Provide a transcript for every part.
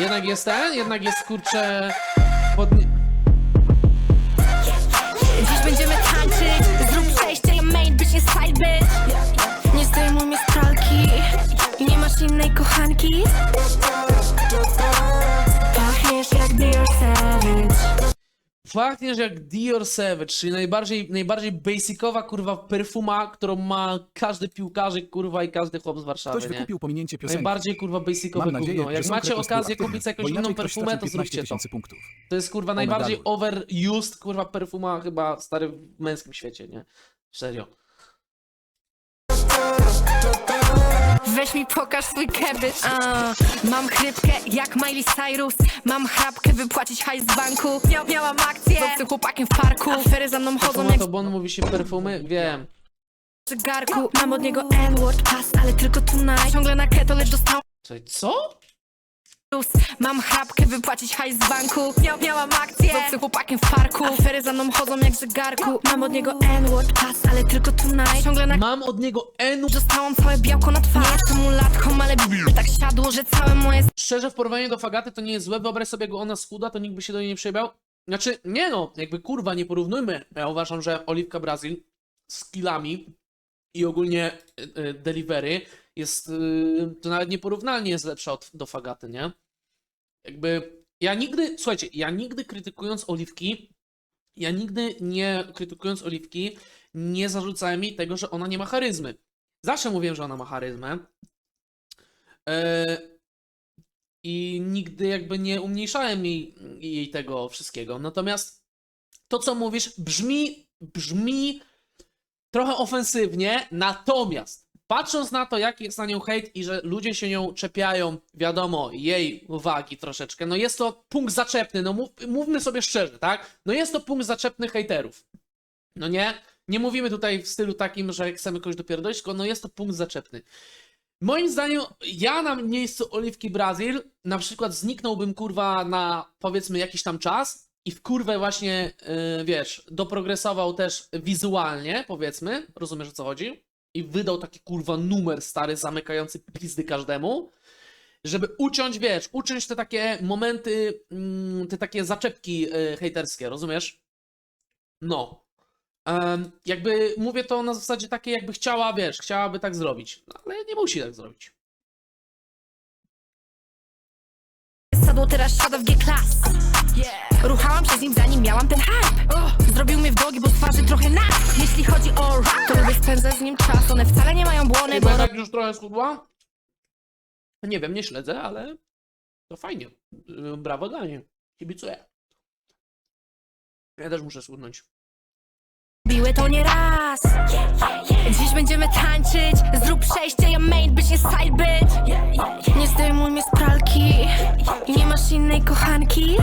Jednak jest ten, jednak jest kurczę... Podnie... Dziś będziemy tańczyć. Zrób przejście, main, Pachniesz jak Dior Savage, czyli najbardziej, najbardziej basicowa kurwa perfuma, którą ma każdy piłkarzyk kurwa i każdy chłop z Warszawy, Ktoś nie? wykupił pominięcie piosenki. Najbardziej kurwa basicowe nadzieję, gówno. że Jak macie okazję kupić jakąś inną perfumę, to 15 zróbcie to. punktów. To jest kurwa najbardziej overused kurwa perfuma chyba stary w męskim świecie, nie? Serio. Weź mi pokaż swój kebycz A, Mam chrypkę jak Miley Cyrus Mam chrapkę wypłacić hajs z banku Mia Miałam akcję z chłopakiem w parku Afery za mną chodzą jak to bon mówi się perfumy? Wiem. z garku Mam od niego N-word pass, ale tylko tonight Ciągle na keto, lecz dostałam co? Plus Mam chrapkę wypłacić hajs z banku Mia Miałam akcję z chłopakiem w parku Afery za mną chodzą jak z garku Mam od niego N-word pass, ale tylko tonight Ciągle na Mam od niego N. Dostałam całe białko na twarz Nie jestem mulatką, ale b- tak siadło, że całe moje Szczerze, w porównaniu do Fagaty to nie jest złe. Wyobraź sobie, jak ona skuda, to nikt by się do niej nie przebiał. Znaczy, nie no, jakby kurwa, nie porównujmy. Ja uważam, że Oliwka Brazil z killami i ogólnie y, y, delivery jest, y, to nawet nieporównalnie jest lepsza od, do Fagaty, nie? Jakby, ja nigdy, słuchajcie, ja nigdy krytykując Oliwki, ja nigdy nie krytykując Oliwki, nie zarzucałem jej tego, że ona nie ma charyzmy. Zawsze mówiłem, że ona ma charyzmę. E, i nigdy jakby nie umniejszałem jej, jej tego wszystkiego. Natomiast to, co mówisz, brzmi, brzmi trochę ofensywnie, natomiast patrząc na to, jaki jest na nią hejt i że ludzie się nią czepiają, wiadomo, jej uwagi troszeczkę, no jest to punkt zaczepny, no mów, mówmy sobie szczerze, tak? No jest to punkt zaczepny hejterów. No nie? Nie mówimy tutaj w stylu takim, że chcemy kogoś dopierdolić, tylko no jest to punkt zaczepny. Moim zdaniem, ja na miejscu Oliwki Brazil na przykład zniknąłbym kurwa na powiedzmy jakiś tam czas i w kurwę właśnie, yy, wiesz, doprogresował też wizualnie, powiedzmy, rozumiesz o co chodzi? I wydał taki kurwa numer stary, zamykający pizdy każdemu, żeby uciąć, wiesz, uciąć te takie momenty, mm, te takie zaczepki yy, hejterskie, rozumiesz? No. Jakby mówię to na zasadzie takiej, jakby chciała, wiesz, chciałaby tak zrobić, no, ale nie musi tak zrobić. sadło, teraz siada w G-Class spędzać z nim czas One wcale nie mają błony, bo Chyba tak już trochę schudła? Nie wiem, nie śledzę, ale to fajnie. Y, Brawo dla niej. Kibicuję. Ja też muszę schudnąć. robiły to nie raz Dziś będziemy tańczyć Zrób przejście, ja main, być nie side bitch Nie zdejmuj mnie z pralki nie masz innej kochanki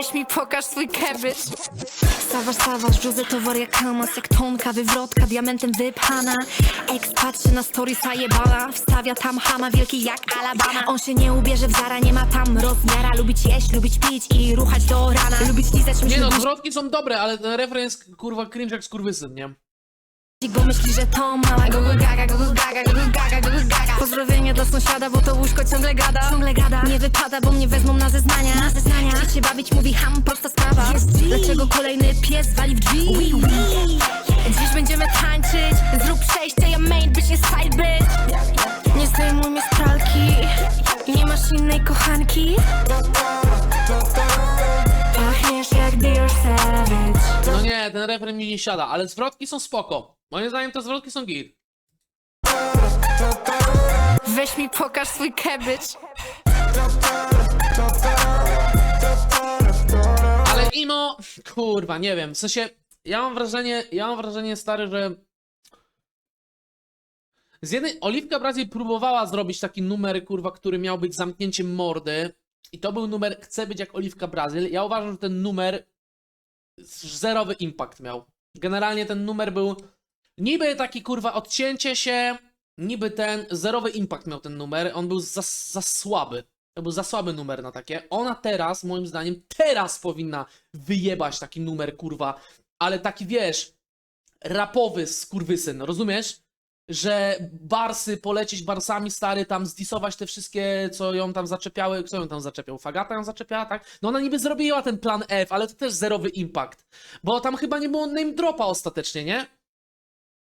Weź mi pokaż swój kebycz Sawasz, sawasz, Jose to wariakamas Jak tonka, wywrotka, diamentem wypchana. Ex patrzy na stories, a jebana. Wstawia tam hama, wielki jak Alabama. On się nie ubierze w zara, nie ma tam rozmiara. Lubić jeść, lubić pić i ruchać do rana. Lubić lizać, Nie no, zwrotki są dobre, ale ten refren jest kurwa cringe jak skurwysyn, nie? Bo myśli, że to mała Gogo gaga, gogo gaga, gogo gaga, gogo gaga. Pozdrowienia dla sąsiada, bo to łóżko ciągle gada. Ciągle gada. Nie wypada, bo mnie wezmą na zeznania. Na zeznania. Chce się bawić, mówi ham, prosta sprawa. Dlaczego kolejny pies wali w drzwi? Oui, oui. Dziś będziemy tańczyć. Zrób przejście, ja main, być nie side bitch Nie zdejmuj mnie z pralki. Nie masz innej kochanki. Pachniesz jak Dior Savage. No nie, ten refren mi nie siada, ale zwrotki są spoko. Moim zdaniem te zwrotki są git. Weź mi pokaż swój kebycz Ale imo, kurwa, nie wiem, w sensie, ja mam wrażenie, ja mam wrażenie, stary, że z jednej, Oliwka Brazil próbowała zrobić taki numer, kurwa, który miał być zamknięciem mordy i to był numer Chcę być jak Oliwka Brazil. Ja uważam, że ten numer zerowy impact miał. Generalnie ten numer był niby taki, kurwa, odcięcie się, niby ten, zerowy impact miał ten numer, on był za, za słaby. To był za słaby numer na takie. Ona teraz, moim zdaniem, teraz powinna wyjebać taki numer, kurwa. Ale taki, wiesz, rapowy skurwysyn, rozumiesz? Że barsy, polecieć barsami stary, tam zdisować te wszystkie, co ją tam zaczepiały, kto ją tam zaczepiał? Fagata ją zaczepiała, tak? No ona niby zrobiła ten plan F, ale to też zerowy impact, bo tam chyba nie było name dropa ostatecznie, nie?